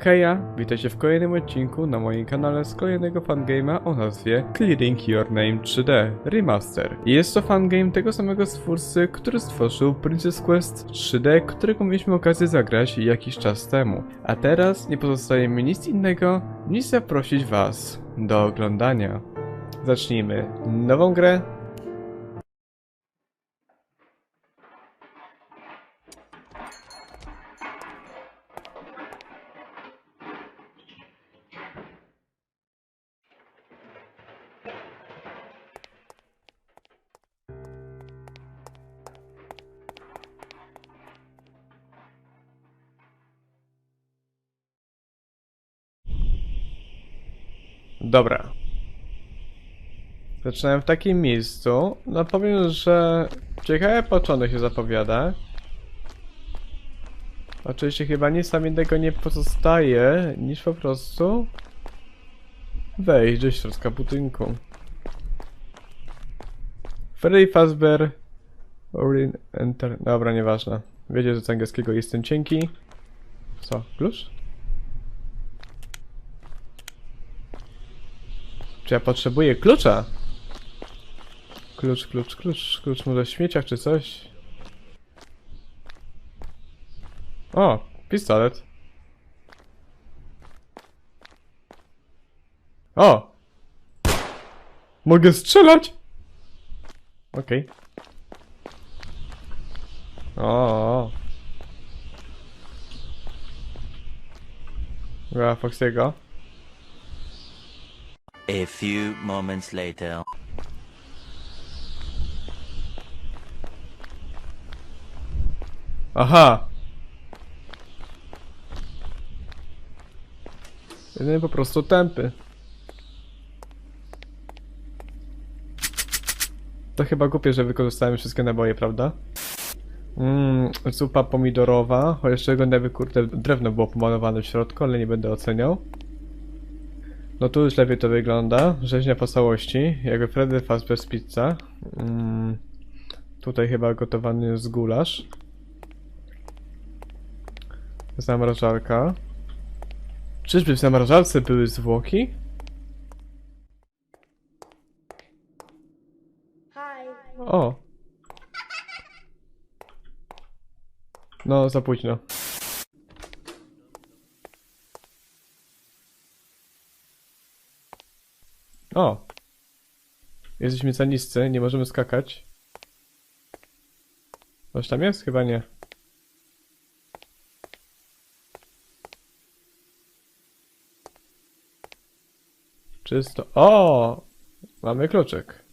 Heja, witajcie w kolejnym odcinku na moim kanale z kolejnego fangame'a o nazwie Clearing Your Name 3D Remaster. Jest to fangame tego samego stwórcy, który stworzył Princess Quest 3D, którego mieliśmy okazję zagrać jakiś czas temu. A teraz nie pozostaje mi nic innego, niż zaprosić was do oglądania. Zacznijmy nową grę. Dobra. Zaczynałem w takim miejscu. No powiem, że ciekawy początek się zapowiada. Oczywiście chyba nic tam innego nie pozostaje, niż po prostu wejść do środka budynku. Freddy Fazbear Orin Enter. Dobra, nieważne. Wiecie, że z angielskiego jestem cienki. Co? Klucz? Czy ja potrzebuję klucza? Klucz, klucz, klucz, klucz może w śmieciach czy coś? O, pistolet. O! Mogę strzelać? Okej. O. Była Foxy'ego. A few moments later. Aha! Jeden po prostu tępy. To chyba głupie, że wykorzystałem wszystkie naboje, prawda? Mmm, zupa pomidorowa. O, jeszcze wygląda kurde, drewno było pomalowane w środku, ale nie będę oceniał. No tu już lepiej to wygląda. Rzeźnia po całości. Jakby Freddy Fazbear's Pizza. Mm, tutaj chyba gotowany jest gulasz. Zamrażarka. Czyżby w zamrażarce były zwłoki? O! No, za późno. O! Jesteśmy za niscy, nie możemy skakać. Coś tam jest? Chyba nie. Czysto. O! Mamy kluczyk.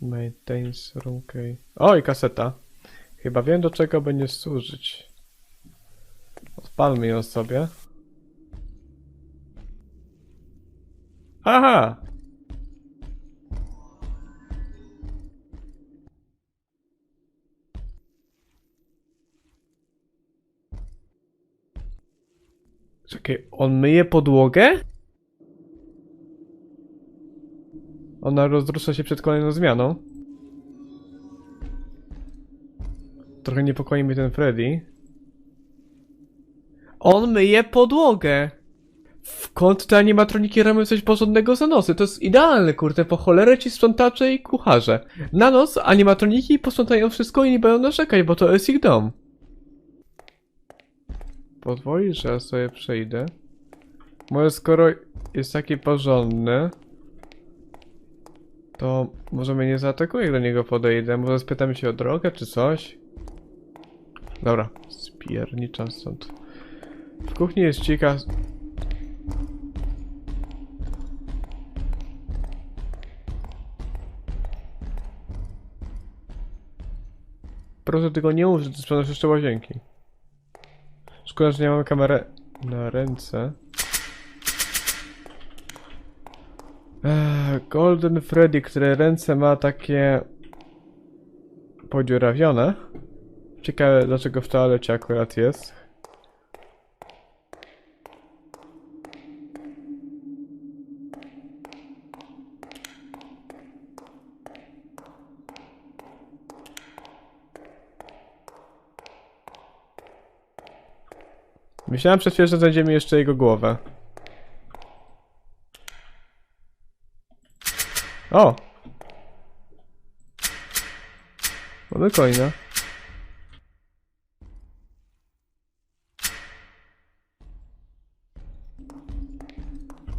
Maintains room key. O, i kaseta. Chyba wiem do czego będzie służyć. Odpalmy ją sobie. Aha! Czekaj, on myje podłogę? Ona rozrusza się przed kolejną zmianą. Trochę niepokoi mnie ten Freddy. On myje podłogę! W kąt te animatroniki robią coś porządnego za nosy. To jest idealne, kurde, po cholerę ci sprzątacze i kucharze. Na noc animatroniki posprzątają wszystko i nie będą narzekać, bo to jest ich dom. Pozwolisz, że ja sobie przejdę? Może skoro jest taki porządny, to może mnie nie zaatakuje, jak do niego podejdę. Może spytam się o drogę, czy coś? Dobra, spierniczam stąd. W kuchni jest cika... Proszę tego nie użyć, to sprzedaż jeszcze łazienki. Szkoda, że nie mamy kamerę na ręce. Eee, Golden Freddy, które ręce ma takie podziurawione. Ciekawe dlaczego w toalecie akurat jest. Myślałem przed chwilą, że znajdziemy jeszcze jego głowę. O! Mamy coina.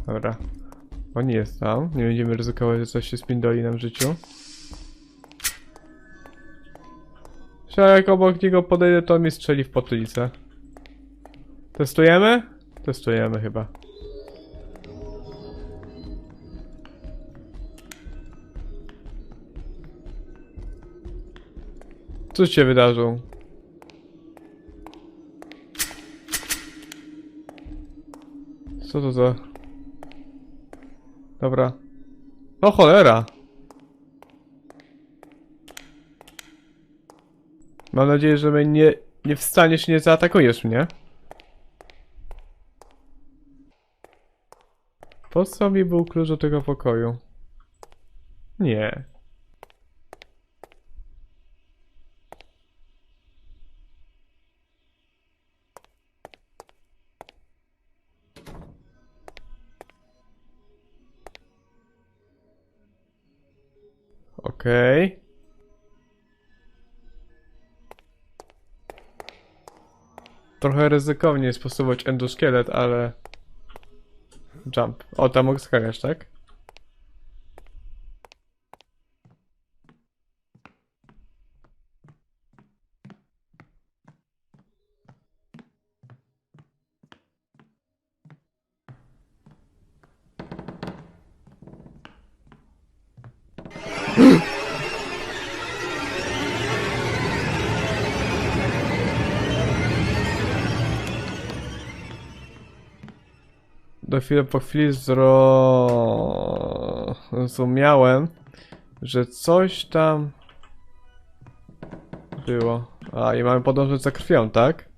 Dobra. On jest tam. Nie będziemy ryzykować, że coś się spindoli nam w życiu. Że jak obok niego podejdę, to mi strzeli w potylicę. Testujemy? Testujemy chyba. Co się wydarzyło? Co to za... Dobra. O cholera! Mam nadzieję, że mnie nie, nie wstaniesz i nie zaatakujesz mnie. Po co mi był klucz do tego pokoju? Nie. Okej. Trochę ryzykownie jest posuwać endoszkielet, ale... Jump. O, tam mogę skakać, tak? Do chwili po chwili zrozumiałem, że coś tam było. A, i mamy podążać za krwią, tak?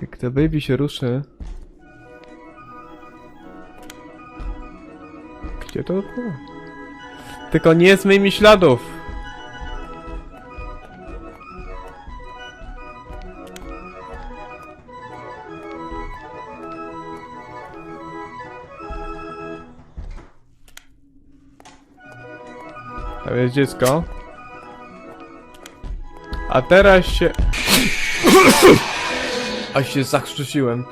Jak te baby się ruszy... Gdzie to? Tylko nie z moimi śladów. Tam jest dziecko. A teraz się... A się zachrzciłem.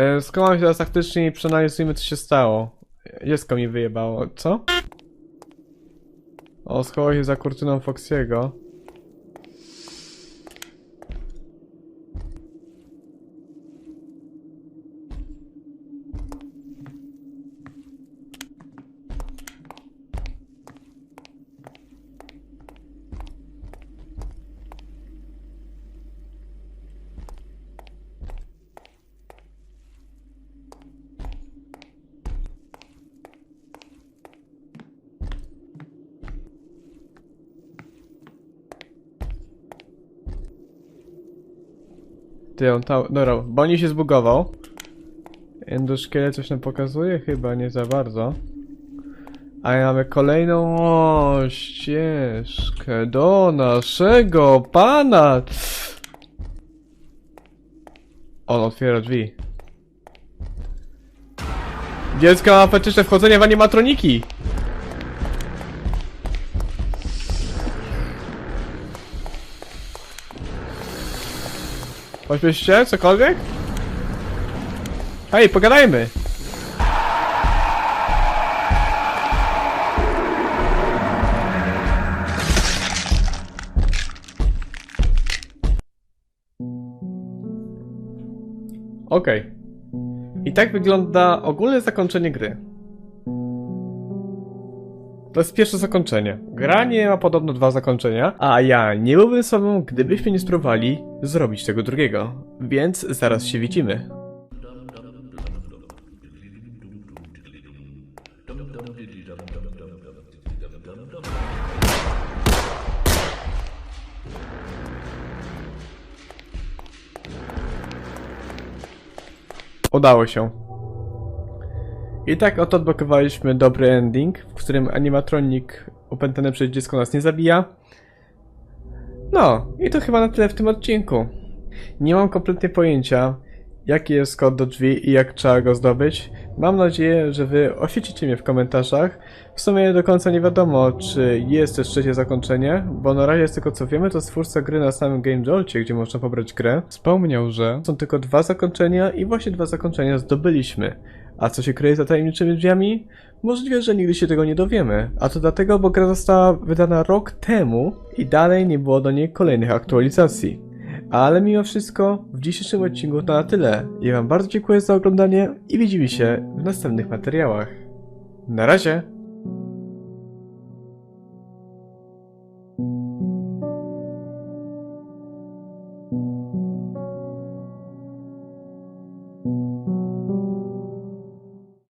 E, się teraz taktycznie i przeanalizujmy co się stało. Dziecko mi wyjebało. Co? O, schował się za kurtyną Foxiego. Ty, on tam... Dobra, Bonnie się zbugował. Endoszkielet coś nam pokazuje? Chyba nie za bardzo. A mamy kolejną o, ścieżkę do naszego pana. On otwiera drzwi. Dziecko ma fetyczne wchodzenie w animatroniki. Pośpieszcie? Cokolwiek? Hej, pogadajmy! Okej. I tak wygląda ogólne zakończenie gry. To jest pierwsze zakończenie. Gra nie ma podobno dwa zakończenia, a ja nie byłbym sobą, gdybyśmy nie spróbowali zrobić tego drugiego. Więc zaraz się widzimy. Udało się. I tak oto odblokowaliśmy dobry ending, w którym animatronik opętany przez dziecko nas nie zabija. No, i to chyba na tyle w tym odcinku. Nie mam kompletnie pojęcia, jaki jest kod do drzwi i jak trzeba go zdobyć. Mam nadzieję, że wy oświecicie mnie w komentarzach. W sumie do końca nie wiadomo, czy jest też trzecie zakończenie, bo na razie z tego co wiemy, to stwórca gry na samym Game Jolcie, gdzie można pobrać grę, wspomniał, że są tylko dwa zakończenia i właśnie dwa zakończenia zdobyliśmy. A co się kryje za tajemniczymi drzwiami? Możliwe, że nigdy się tego nie dowiemy. A to dlatego, bo gra została wydana rok temu i dalej nie było do niej kolejnych aktualizacji. Ale mimo wszystko, w dzisiejszym odcinku to na tyle. Ja wam bardzo dziękuję za oglądanie i widzimy się w następnych materiałach. Na razie!